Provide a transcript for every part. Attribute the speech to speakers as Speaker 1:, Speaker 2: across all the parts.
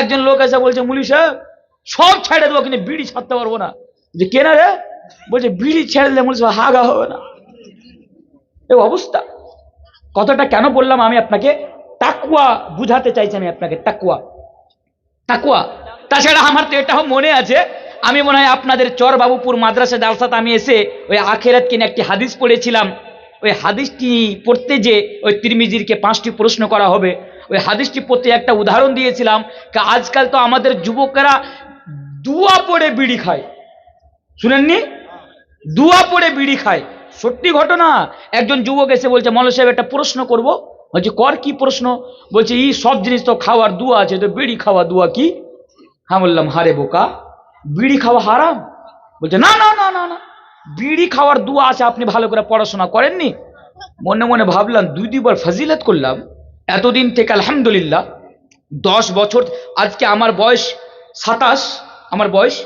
Speaker 1: একজন লোক এসে বলছে মুলি সাহেব সব ছেড়ে দেবো, কিন্তু বিড়ি ছাড়তে পারব না। যে কেনা রে? বলছে, বিড়ি ছেড়ে দিলে মুলি সাহেব হাগা হবে না। এই অবস্থা। কথাটা কেন বললাম আমি আপনাকে? তাকুয়া বুঝাতে চাইছি আমি আপনাকে, তাকুয়া। তাকুয়া। তাছাড়া আমার তো এটাও মনে আছে, আমি মনে হয় আপনাদের চর বাবুপুর মাদ্রাসা জালসাতে আমি এসে ওই আখেরাত কিনে একটি হাদিস পড়েছিলাম। ওই হাদিসটি পড়তে যে ওই তিরমিজিরকে পাঁচটি প্রশ্ন করা হবে। ওই হাদিসটি পড়তে একটা উদাহরণ দিয়েছিলাম আজকাল তো আমাদের যুবকেরা দুয়া পড়ে বিড়ি খায়। শুনেননি? দুয়া পড়ে বিড়ি খায়। সত্যি ঘটনা? একজন যুবক এসে বলছে মৌলা সাহেব, একটা প্রশ্ন করব। বলছে, কর কি প্রশ্ন? বলছে এই সব জিনিস তো খাওয়ার দুয়া আছে, তো বিড়ি খাওয়া দুয়া কি? হ্যাঁ বললাম, হারে বোকা, বিড়ি খাওয়া হারাম? বলছে, না না না না না, বিড়ি খাওয়ার দুয়া আছে, আপনি ভালো করে পড়াশোনা করেননি? মনে মনে ভাবলাম, দুই, দুইবার ফাজিলত করলাম। এতদিন থেকে আলহামদুলিল্লাহ, দশ বছর, আজকে আমার বয়স সাতাশ, আমার বয়স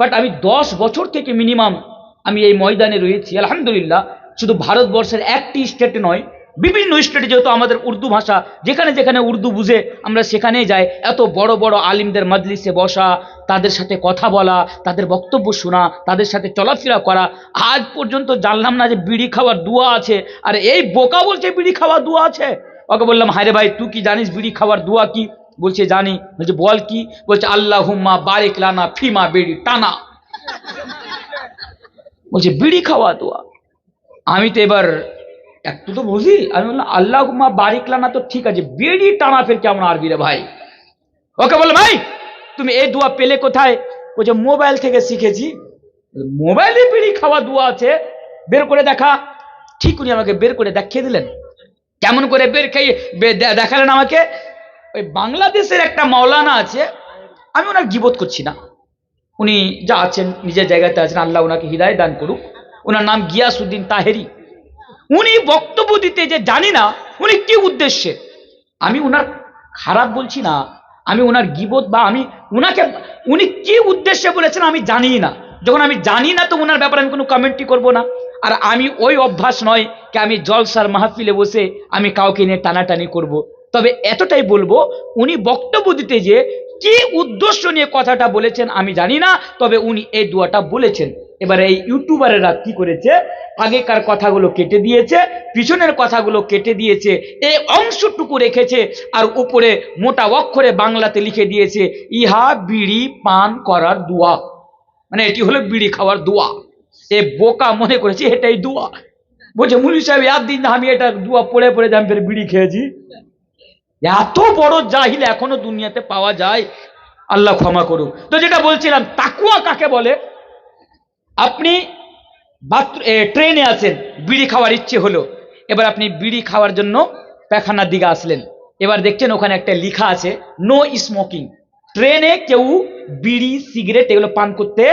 Speaker 1: বাট আমি দশ বছর থেকে মিনিমাম আমি এই ময়দানে রয়েছি, আলহামদুলিল্লাহ। শুধু ভারতবর্ষের একটি স্টেটে নয়, বিভিন্ন স্টেটে যেহেতু আমাদের উর্দু ভাষা, যেখানে যেখানে উর্দু বুঝে আমরা সেখানেই যাই, এত বড় বড় আলিমদের মজলিসে বসা, তাদের সাথে কথা বলা, তাদের বক্তব্য শোনা, তাদের সাথে চলাফেরা করা, আজ পর্যন্ত জানলাম না যে বিড়ি খাওয়ার দুয়া আছে, আর এই বোকা বলছে বিড়ি খাওয়ার দুয়া আছে। ওকে বললাম, হায়রে ভাই, তুই কি জানিস বিড়ি খাওয়ার দুয়া কি? বলছে, জানি। বলছে, বল কি? বলছে আল্লাহ হুম্মা বারেক লানা ফিমা বিড়ি টানা। বলছে, বিড়ি খাওয়া দোয়া? আমি তো এবার একটু তো বুঝি, আমি বললাম আল্লাহ হুম্মা বারিক লানা তো ঠিক আছে, বিড়ি টানা ফের কেমন আরবি রে ভাই? ওকে বললাম ভাই তুমি এই দোয়া পেলে কোথায়? বলছে, মোবাইল থেকে শিখেছি। মোবাইলে বিড়ি খাওয়া দোয়া আছে, বের করে দেখা। ঠিক উনি আমাকে বের করে দেখিয়ে দিলেন। কেমন করে বের খেয়ে দেখালেন আমাকে? ওই বাংলাদেশের একটা মাওলানা আছে, আমি ওনার গিবোধ করছি না। উনি যা আছেন, নিজের জায়গাতে আছেন, আল্লাহ ওনাকে হৃদয় দান করুক। ওনার নাম গিয়াসুদ্দিন তাহেরি। উনি বক্তব্য দিতে যে জানি না, উনি কি উদ্দেশ্যে? আমি ওনার খারাপ বলছি না, আমি ওনার গিবোধ বা আমি ওনাকে, উনি কি উদ্দেশ্যে বলেছেন আমি জানি না। যখন আমি জানি না তো ওনার ব্যাপারে আমি কোনো কমেন্টই করব না। আর আমি ওই অভ্যাস নয় কি আমি জলসার মাহফিলে বসে আমি কাউকে নিয়ে টানাটানি করব। তবে এতটাই বলব, উনি বক্তব্য দিতে যে কি উদ্দেশ্য নিয়ে কথাটা বলেছেন আমি জানি না, তবে উনি এই দুয়াটা বলেছেন। এবারে এই ইউটিউবারেরা কি করেছে? আগেকার কথাগুলো কেটে দিয়েছে, পিছনের কথাগুলো কেটে দিয়েছে, এই অংশটুকু রেখেছে, আর উপরে মোটা অক্ষরে বাংলাতে লিখে দিয়েছে, ইহা বিড়ি পান করার দোয়া। মানে এটি হলো বিড়ি খাওয়ার দোয়া। এ বোকা মনে করেছে, এটাই দোয়া। বলছে মুলি সাহেব একদিন আমি এটা দোয়া পড়ে পড়ে আমি ফের বিড়ি খেয়েছি। এত বড় জাহিল এখনও দুনিয়াতে পাওয়া যায়? আল্লাহ ক্ষমা করুক। তো যেটা বলছিলাম, তাকুয়া কাকে বলে? আপনি ট্রেনে আছেন, বিড়ি খাওয়ার ইচ্ছে হলো। এবার আপনি বিড়ি খাওয়ার জন্য পেখানার দিকে আসলেন। এবার দেখছেন ওখানে একটা লেখা আছে নো স্মোকিং ট্রেনে কেউ বিড়ি, সিগারেট এগুলো পান করতে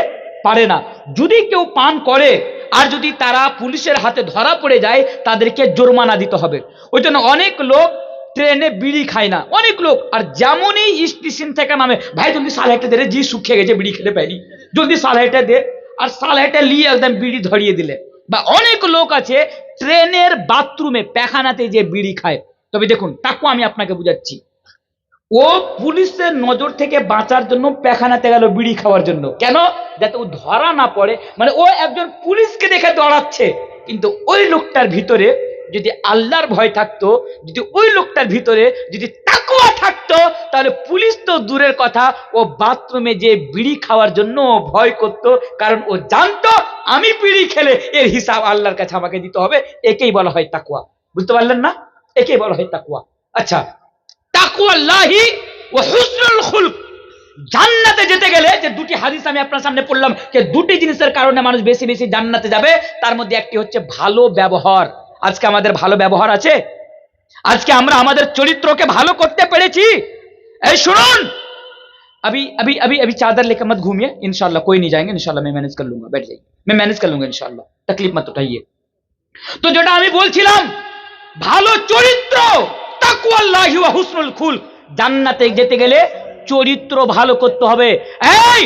Speaker 1: পারে না। যদি কেউ পান করে, আর যদি তারা পুলিশের হাতে ধরা পড়ে যায়, তাদেরকে জরিমানা দিতে হবে। ওই জন্য অনেক লোক ট্রেনে বিড়ি খায় না। অনেক লোক, আর যেমনই স্টেশন থেকে নামে, ভাই, জলদি সাল হেঁটে দে জি শুকিয়ে গেছে, বিড়ি খেতে পারি জলদি সাল হেঁটে দে। আর সাল হেঁটে নিয়ে একদম বিড়ি ধরিয়ে দিলে। বা অনেক লোক আছে, ট্রেনের বাথরুমে, পেখানাতে যে বিড়ি খায়। তবে দেখুন তাকে আমি আপনাকে বুঝাচ্ছি। ও পুলিশের নজর থেকে বাঁচার জন্য পেখানাতে গেল বিড়ি খাওয়ার জন্য। কেন? যাতে ও ধরা না পড়ে। মানে ও একজন পুলিশকে দেখে দৌড়াচ্ছে। কিন্তু ওই লোকটার ভিতরে যদি আল্লাহর ভয় থাকতো, যদি ওই লোকটার ভিতরে যদি তাকুয়া থাকতো, তাহলে পুলিশ তো দূরের কথা। ও বাথরুমে যে বিড়ি খাওয়ার জন্য ভয় করত, কারণ ও জানতো, আমি বিড়ি খেলে এর হিসাব আল্লাহর কাছে আমাকে দিতে হবে। একেই বলা হয় তাকুয়া বুঝতে পারলেন না? একেই বলা হয় তাকুয়া আচ্ছা তাকুয়াল্লাহি ও হুসনুল খুলক জান্নাতে যেতে গেলে যে দুটি হাদিস আমি আপনার সামনে পড়লাম যে দুটি জিনিসের কারণে মানুষ বেশি বেশি জান্নাতে যাবে তার মধ্যে একটি হচ্ছে ভালো ব্যবহার আজকে আমাদের ভালো ব্যবহার আছে আজকে আমরা আমাদের চরিত্রকে ভালো করতে পেরেছি এই শুনুন अभी अभी अभी अभी चादर लेकर मत घूमिए इंशाल्लाह कोई नहीं जाएंगे इंशाल्लाह मैं मैनेज कर लूंगा बैठ जाइए मैं मैनेज कर लूंगा इंशाल्लाह तकलीफ मत उठाइए তো যেটা আমি বলছিলাম ভালো চরিত্র জান্নাতে যেতে গেলে চরিত্র ভালো করতে হবে। এই,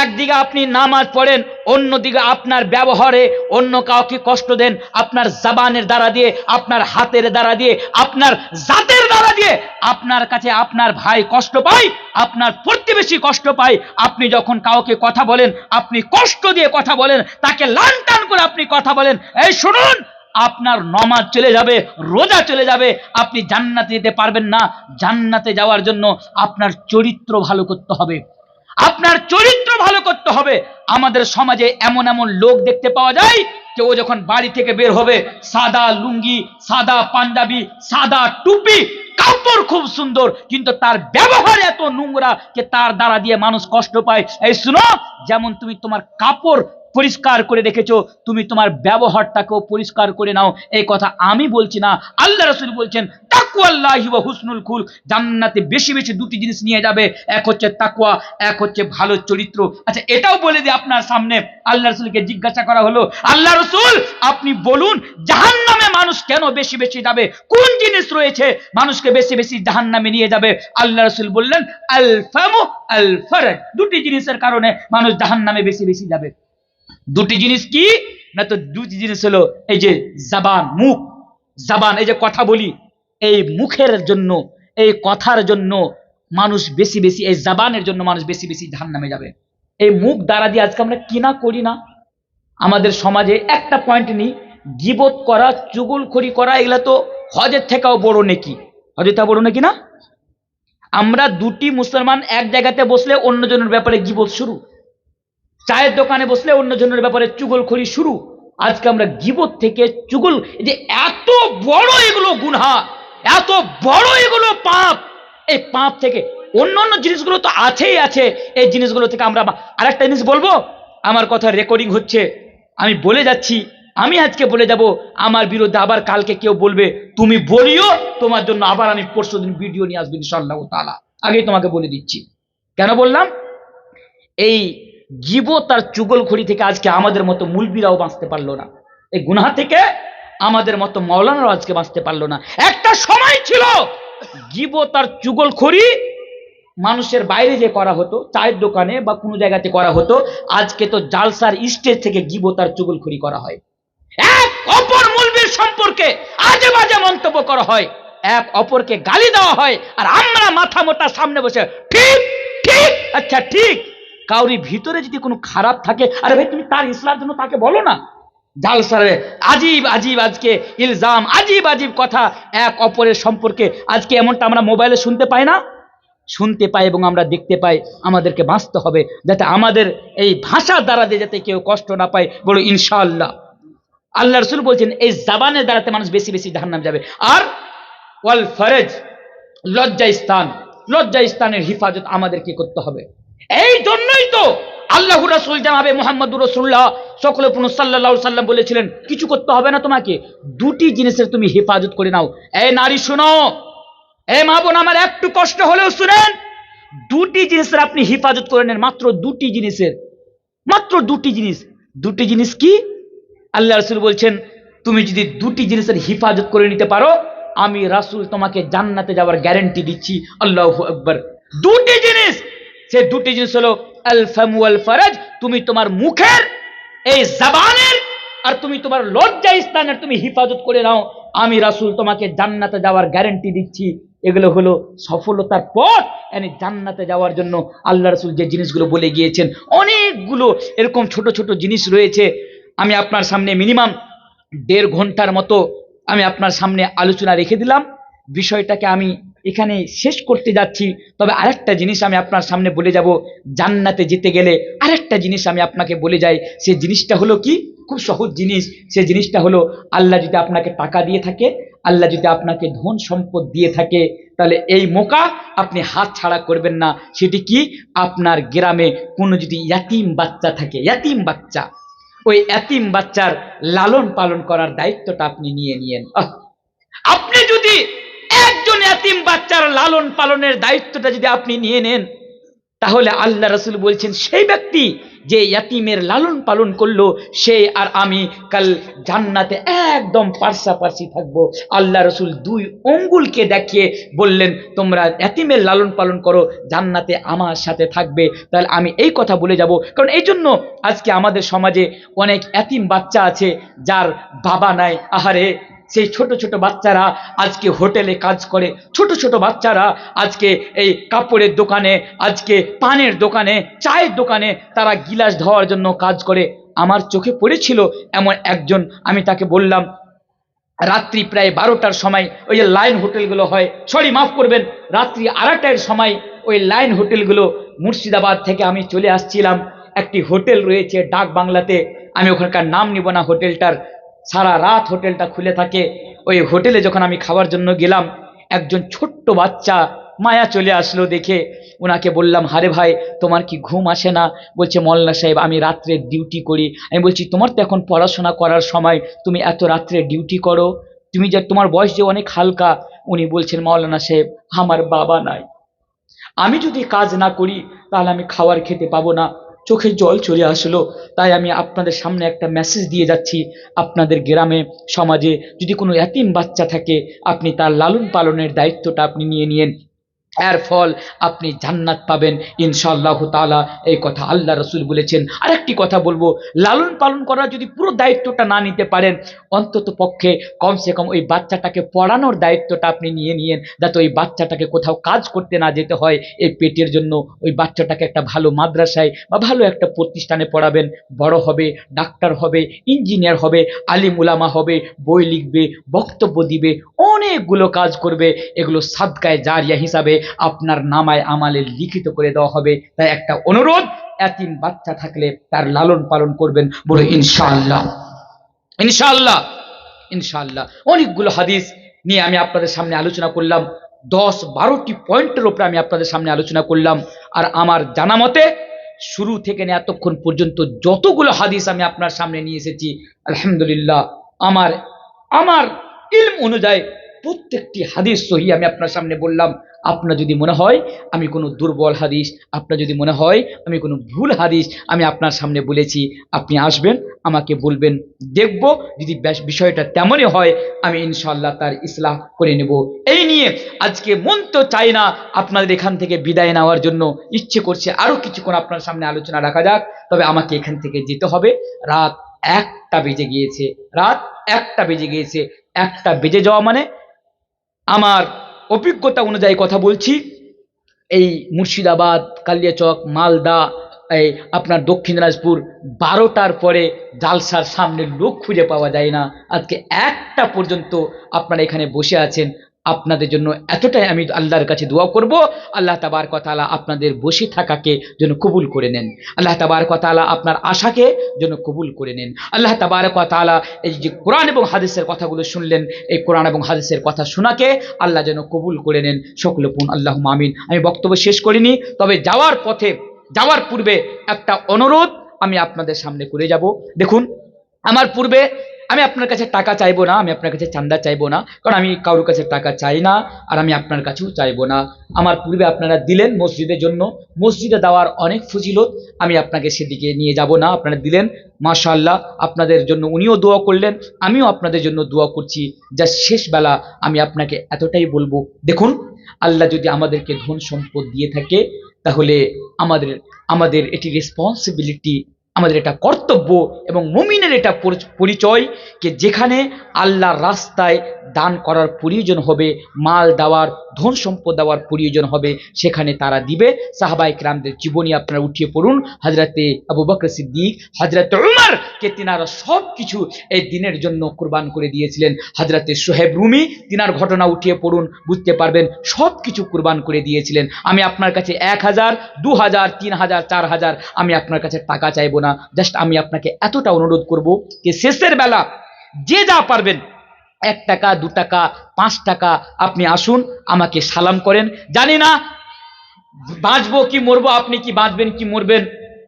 Speaker 1: একদিকে আপনি নামাজ পড়েন, অন্যদিকে আপনার ব্যবহারে অন্য কাউকে কষ্ট দেন, আপনার জাবানের দ্বারা দিয়ে, আপনার হাতের দ্বারা দিয়ে, আপনার জাতের দ্বারা দিয়ে আপনার কাছে আপনার ভাই কষ্ট পায়, আপনার প্রতিবেশী কষ্ট পায়। আপনি যখন কাউকে কথা বলেন, আপনি কষ্ট দিয়ে কথা বলেন, তাকে লান টান করে আপনি কথা বলেন। এই শুনুন আপনার নমাজ চলে যাবে, রোজা চলে যাবে, আপনি জান্নাতে যেতে পারবেন না। জান্নাতে যাওয়ার জন্য আপনার চরিত্র ভালো করতে হবে। আপনার চরিত্র ভালো করতে হবে। আমাদের সমাজে এমন এমন লোক দেখতে পাওয়া যায় ও যখন বাড়ি থেকে বের হবে, সাদা লুঙ্গি, সাদা পাঞ্জাবি, সাদা টুপি, কাপড় খুব সুন্দর, কিন্তু তার ব্যবহার এত নোংরা, যে তার দ্বারা দিয়ে মানুষ কষ্ট পায়। এই শুনো, যেমন তুমি তোমার কাপড় পরিষ্কার করে রেখেছো তুমি তোমার ব্যবহারটাকেও পরিষ্কার করে নাও। এই কথা আমি বলছি না, আল্লাহ রসুল বলছেন, তাকুয়াল্লাহি ওয়া হুসনুল খুল জান্নাতে বেশি বেশি দুটি জিনিস নিয়ে যাবে, এক হচ্ছে তাকুয়া, এক হচ্ছে ভালো চরিত্র। আচ্ছা এটাও বলে দিই আপনার সামনে, আল্লাহ রসুলকে জিজ্ঞাসা করা হলো, আল্লাহ রসুল, আপনি বলুন, জাহান্নামে মানুষ কেন বেশি বেশি যাবে? কোন জিনিস রয়েছে মানুষকে বেশি বেশি জাহান্নামে নিয়ে যাবে? আল্লাহ রসুল বললেন আল ফামু আল ফারাজ দুটি জিনিসের কারণে মানুষ জাহান্নামে বেশি বেশি যাবে। দুটি জিনিস কি? না তো দুটি জিনিস হলো এই যে জাবান, মুখ। জাবান, এই যে কথা বলি, এই মুখের জন্য, এই কথার জন্য মানুষ বেশি বেশি, এই জাবানের জন্য মানুষ বেশি বেশি ধান নামে যাবে। এই মুখ দ্বারা দিয়ে আজকে আমরা কিনা করি না? আমাদের সমাজে একটা পয়েন্ট নেই, গিবত করা, চুগলখড়ি করা, এগুলা তো হজের থেকেও বড় নেকি। হজের থেকে বড় নাকি না? আমরা দুটি মুসলমান এক জায়গাতে বসলে অন্যজনের ব্যাপারে গিবত শুরু। চায়ের দোকানে বসলে অন্য অন্যজনের ব্যাপারে চুগলখড়ি শুরু। আজকে আমরা গিবত থেকে চুগল যে এত বড় এগুলো গুনহা, এত বড় এগুলো পাপ, এই পাপ থেকে অন্য অন্য জিনিসগুলো তো আছেই আছে, এই জিনিসগুলো থেকে আমরা আরেকটা জিনিস বলব, আমার কথা রেকর্ডিং হচ্ছে। আমি বলে যাচ্ছি, আমি আজকে বলে যাব, আমার বিরুদ্ধে আবার কালকে কেউ বলবে, তুমি বলিও, তোমার জন্য আবার আমি পরশু দিন ভিডিও নিয়ে আসব ইনশাল্লাহ তালা আগেই তোমাকে বলে দিচ্ছি। কেন বললাম? এই গিবত আর চুগলখড়ি থেকে আজকে আমাদের মতো মুলবিরাও বাঁচতে পারল না। এই গুনাহা থেকে আমাদের মতো মৌলানারাও আজকে বাঁচতে পারল না। একটা সময় ছিল গিবত আর চুগলখড়ি মানুষের বাইরে যে করা হতো, চায়ের দোকানে বা কোনো জায়গাতে করা হতো। আজকে তো জালসার স্টেজ থেকে গিবত আর চুগলখড়ি করা হয়। এক অপর মুলবির সম্পর্কে আজে বাজে মন্তব্য করা হয়। এক অপরকে গালি দেওয়া হয়। আর আমরা মাথা মোটা সামনে বসে, ঠিক ঠিক আচ্ছা ঠিক। কাউরি ভিতরে যদি কোনো খারাপ থাকে, আরে ভাই তুমি তার ইসলার জন্য তাকে বলো না। জালসারে আজীব আজীব আজকে ইলজাম, আজীব আজীব কথা এক অপরের সম্পর্কে। আজকে এমনটা আমরা মোবাইলে শুনতে পাই না? শুনতে পাই এবং আমরা দেখতে পাই, আমাদেরকে বাঁচতে হবে, যাতে আমাদের এই ভাষা দ্বারা দিয়ে যাতে কেউ কষ্ট না পায়। বলো, ইনশাআল্লাহ। আল্লাহ রসুল বলছেন, এই জাবানের দ্বারাতে মানুষ বেশি বেশি জাহান্নাম যাবে। আর ওয়াল ফরেজ লজ্জা স্থান লজ্জা স্থানের হিফাজত আমাদেরকে করতে হবে। এই জন্যই তো আল্লাহ রাসুল জানাবে মোহাম্মদ রসুল্লাহ সকলে পুনঃ সাল্লাহ সাল্লাম বলেছিলেন, কিছু করতে হবে না তোমাকে। দুটি জিনিসের তুমি হেফাজত করে নাও। এই নারী, শোনো। এ মা বোন, আমার একটু কষ্ট হলেও শুনেন। দুটি জিনিসের আপনি হেফাজত করে নেন, মাত্র দুটি জিনিসের। মাত্র দুটি জিনিস। দুটি জিনিস কি? আল্লাহ রসুল বলছেন, তুমি যদি দুটি জিনিসের হিফাজত করে নিতে পারো, আমি রাসুল তোমাকে জান্নাতে যাওয়ার গ্যারেন্টি দিচ্ছি। আল্লাহ আকবর। দুটি জিনিস। সে দুটি জিনিস হলো আল ফামু ফারাজ, তুমি তোমার মুখের এই জাবানের আর তুমি তোমার লজ্জা স্থানের তুমি হিফাজত করে নাও। আমি রাসুল তোমাকে জান্নাতে যাওয়ার গ্যারেন্টি দিচ্ছি। এগুলো হলো সফলতার পথ। এনে জান্নাতে যাওয়ার জন্য আল্লাহ রসুল যে জিনিসগুলো বলে গিয়েছেন, অনেকগুলো এরকম ছোট ছোট জিনিস রয়েছে। আমি আপনার সামনে মিনিমাম দেড় ঘণ্টার মতো আমি আপনার সামনে আলোচনা রেখে দিলাম। বিষয়টাকে আমি এখানে শেষ করতে যাচ্ছি। তবে আরেকটা জিনিস আমি আপনার সামনে বলে যাব, জান্নাতে যেতে গেলে আরেকটা জিনিস আমি আপনাকে বলে যাই, সে জিনিসটা হলো কি? খুব সহজ জিনিস, সে জিনিসটা হলো আল্লাহ যদি আপনাকে টাকা দিয়ে থাকে, আল্লাহ যদি আপনাকে ধন সম্পদ দিয়ে থাকে, তাহলে এই মোকা আপনি হাত ছাড়া করবেন না। সেটি কি? আপনার গ্রামে কোনো যদি ইয়াতিম বাচ্চা থাকে, ইয়াতিম বাচ্চা, ওই এতিম বাচ্চার লালন পালন করার দায়িত্বটা আপনি নিয়ে নিয়েন! আপনি যদি একজন এতিম বাচ্চার লালন পালনের দায়িত্বটা যদি আপনি নিয়ে নেন, তাহলে আল্লাহ রসুল বলছেন, সেই ব্যক্তি যে ইয়াতিমের লালন পালন করল, সে আর আমি কাল জান্নাতে একদম পার্সাপার্সি থাকব। আল্লাহ রসুল দুই অঙ্গুলকে দেখিয়ে বললেন, তোমরা ইয়াতিমের লালন পালন করো, জান্নাতে আমার সাথে থাকবে। তাহলে আমি এই কথা বলে যাব। কারণ এই জন্য আজকে আমাদের সমাজে অনেক এতিম বাচ্চা আছে, যার বাবা নাই। আহারে সেই ছোট ছোট বাচ্চারা আজকে হোটেলে কাজ করে, ছোট ছোট বাচ্চারা আজকে এই কাপড়ের দোকানে, আজকে পানের দোকানে, চায়ের দোকানে তারা গিলাস ধোয়ার জন্য কাজ করে। আমার চোখে পড়েছিল এমন একজন, আমি তাকে বললাম, রাত্রি প্রায় বারোটার সময় ওই যে লাইন হোটেলগুলো হয়, সরি মাফ করবেন, রাত্রি আড়াইটার সময় ওই লাইন হোটেলগুলো মুর্শিদাবাদ থেকে আমি চলে আসছিলাম। একটি হোটেল রয়েছে ডাক বাংলাতে আমি ওখানকার নাম নিব না হোটেলটার সারা রাত হোটেলটা খুলে থাকে। ওই হোটেলে যখন আমি খাওয়ার জন্য গেলাম, একজন ছোট্ট বাচ্চা মায়া চলে আসলো দেখে। ওনাকে বললাম, হারে ভাই, তোমার কি ঘুম আসে না? বলছে, মল্লা সাহেব, আমি রাত্রে ডিউটি করি। আমি বলছি, তোমার তো এখন পড়াশোনা করার সময়, তুমি এত রাত্রে ডিউটি করো? তুমি যে, তোমার বয়স যে অনেক হালকা। উনি বলছেন মৌলানা সাহেব, আমার বাবা নাই। আমি যদি কাজ না করি, তাহলে আমি খাবার খেতে পাবো না। চোখে জল চলে আসলো। তাই আমি আপনাদের সামনে একটা মেসেজ দিয়ে যাচ্ছি। আপনাদের গ্রামে, সমাজে যদি কোনো এতিম বাচ্চা থাকে, আপনি তার লালন পালনের দায়িত্বটা আপনি নিয়ে নিয়েন। এর ফল আপনি জান্নাত পাবেন, ইনশাআল্লাহ তাআলা। এই কথা আল্লাহ রসুল বলেছেন। আরেকটি কথা বলব, লালন পালন করার যদি পুরো দায়িত্বটা না নিতে পারেন, অন্তত পক্ষে কমসে কম ওই বাচ্চাটাকে পড়ানোর দায়িত্বটা আপনি নিয়ে নিয়েন, যাতে ওই বাচ্চাটাকে কোথাও কাজ করতে না যেতে হয়। এই পেটের জন্য ওই বাচ্চাটাকে একটা ভালো মাদ্রাসায় বা ভালো একটা প্রতিষ্ঠানে পড়াবেন। বড় হবে, ডাক্তার হবে, ইঞ্জিনিয়ার হবে, আলিম উলামা হবে, বই লিখবে, বক্তব্য দিবে, অনেকগুলো কাজ করবে। এগুলো সাদকায় জারিয়া হিসাবে আপনার নামায় আমালে লিখিত করে দেওয়া হবে। তাই একটা অনুরোধ, এতিম বাচ্চা থাকলে তার লালন পালন করবেন বলে ইনশাআল্লাহ। ইনশাআল্লাহ ইনশাআল্লাহ। অনেকগুলো হাদিস নিয়ে আমি আপনাদের সামনে আলোচনা করলাম। দশ বারোটি পয়েন্টের উপরে আমি আপনাদের সামনে আলোচনা করলাম। আর আমার জানা মতে, শুরু থেকে নিয়ে এতক্ষণ পর্যন্ত যতগুলো হাদিস আমি আপনার সামনে নিয়ে এসেছি, আলহামদুলিল্লাহ, আমার আমার ইলম অনুযায়ী প্রত্যেকটি হাদিস সহি আমি আপনার সামনে বললাম। আপনার যদি মনে হয় আমি কোনো দুর্বল হাদিস, আপনার যদি মনে হয় আমি কোনো ভুল হাদিস, আমি আপনার সামনে বলেছি, আপনি আসবেন, আমাকে বলবেন, দেখব, যদি বিষয়টা তেমনই হয়, আমি ইনশাল্লাহ তার ইসলাম করে নেব। এই নিয়ে আজকে মন তো চাই না আপনাদের এখান থেকে বিদায় নেওয়ার জন্য, ইচ্ছে করছে আরও কিছুক্ষণ আপনার সামনে আলোচনা রাখা যাক, তবে আমাকে এখান থেকে যেতে হবে। রাত একটা বেজে গিয়েছে, রাত একটা বেজে গিয়েছে, একটা বেজে যাওয়া মানে আমার অভিজ্ঞতা অনুযায়ী কথা বলছি। এই মুর্শিদাবাদ, কালিয়াচক, মালদা, এই আপনার দক্ষিণ দিনাজপুর, বারোটার পরে জালসার সামনে লোক খুঁজে পাওয়া যায় না। আজকে একটা পর্যন্ত আপনারা এখানে বসে আছেন। আপনাদের জন্য এতটাই আমি আল্লাহর কাছে দোয়া করব। আল্লাহ তাবার কথালা আপনাদের বসে থাকাকে যেন কবুল করে নেন। আল্লাহ তাবার কথালা আপনার আশাকে যেন কবুল করে নেন। আল্লাহ তাবার কথালা এই যে কোরআন এবং হাদিসের কথাগুলো শুনলেন, এই কোরআন এবং হাদিসের কথা শোনাকে আল্লাহ যেন কবুল করে নেন। সকলে পুন আল্লাহ মামিন আমি বক্তব্য শেষ করিনি, তবে যাওয়ার পথে, যাওয়ার পূর্বে একটা অনুরোধ আমি আপনাদের সামনে করে যাব। দেখুন, আমার পূর্বে আমি আপনার কাছে টাকা চাইব না, আমি আপনার কাছে চান্দা চাইব না, কারণ আমি কারোর কাছে টাকা চাই না আর আমি আপনার কাছেও চাইব না। আমার পূর্বে আপনারা দিলেন মসজিদের জন্য, মসজিদে দেওয়ার অনেক ফজিলত আমি আপনাকে সেদিকে নিয়ে যাব না, আপনারা দিলেন, মাশাআল্লাহ, আপনাদের জন্য উনিও দোয়া করলেন, আমিও আপনাদের জন্য দোয়া করছি, যা শেষ বেলা আমি আপনাকে এতটাই বলব। দেখুন, আল্লাহ যদি আমাদেরকে ধন সম্পদ দিয়ে থাকে, তাহলে আমাদের আমাদের এটি রেসপন্সিবিলিটি আমাদের এটা কর্তব্য এবং মমিনের এটা পরি- পরিচয় যে যেখানে আল্লাহর রাস্তায় দান করার প্রয়োজন হবে, মাল দেওয়ার, ধন সম্পদ দেওয়ার প্রয়োজন হবে, সেখানে তারা দিবে। সাহাবাই রামদের জীবনী আপনারা উঠিয়ে পড়ুন। হাজরাতে আবু বকর সিদ্দিক হাজরাতে উমর কে তিনারা সব কিছু এই দিনের জন্য কোরবান করে দিয়েছিলেন। হাজরাতে সোহেব রুমি তিনার ঘটনা উঠিয়ে পড়ুন, বুঝতে পারবেন সব কিছু কোরবান করে দিয়েছিলেন। আমি আপনার কাছে এক হাজার দু হাজার তিন হাজার চার হাজার আমি আপনার কাছে টাকা চাইব না। জাস্ট আমি আপনাকে এতটা অনুরোধ করব যে শেষের বেলা যে যা পারবেন, এক টাকা, দু টাকা, পাঁচ টাকা আপনি আসুন, আমাকে সালাম করেন। জানি না বাঁচবো কি মরবো, আপনি কি বাঁচবেন, কি মরবেন।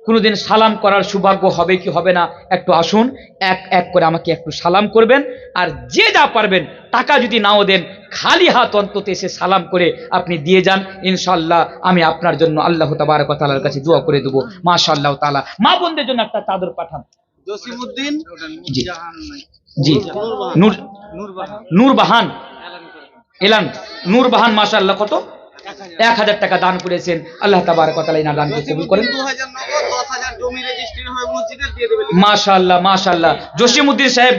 Speaker 1: কোনোদিন সালাম করার সৌভাগ্য হবে কি হবে না একটু আসুন এক এক করে আমাকে একটু সালাম করবেন আর যে যা পারবেন টাকা যদি নাও দেন খালি হাত অন্তত এসে সালাম করে আপনি দিয়ে যান ইনশাল্লাহ আমি আপনার জন্য আল্লাহ তাবারক ওয়া তাআলার কাছে দোয়া করে দেবো মাশাআল্লাহ তালা মা বোনদের জন্য একটা চাদর পাঠান।
Speaker 2: জসিমউদ্দিন
Speaker 1: জি। জি। নূর নূরবাহান। এলান। নূরবাহান মাশাআল্লাহ কত? এক হাজার টাকা দান করেছেন। আল্লাহ তাবার ওয়া না দান করতে কবুল করেন। মাশাআল্লাহ মাশাআল্লাহ। জসিমউদ্দিন সাহেব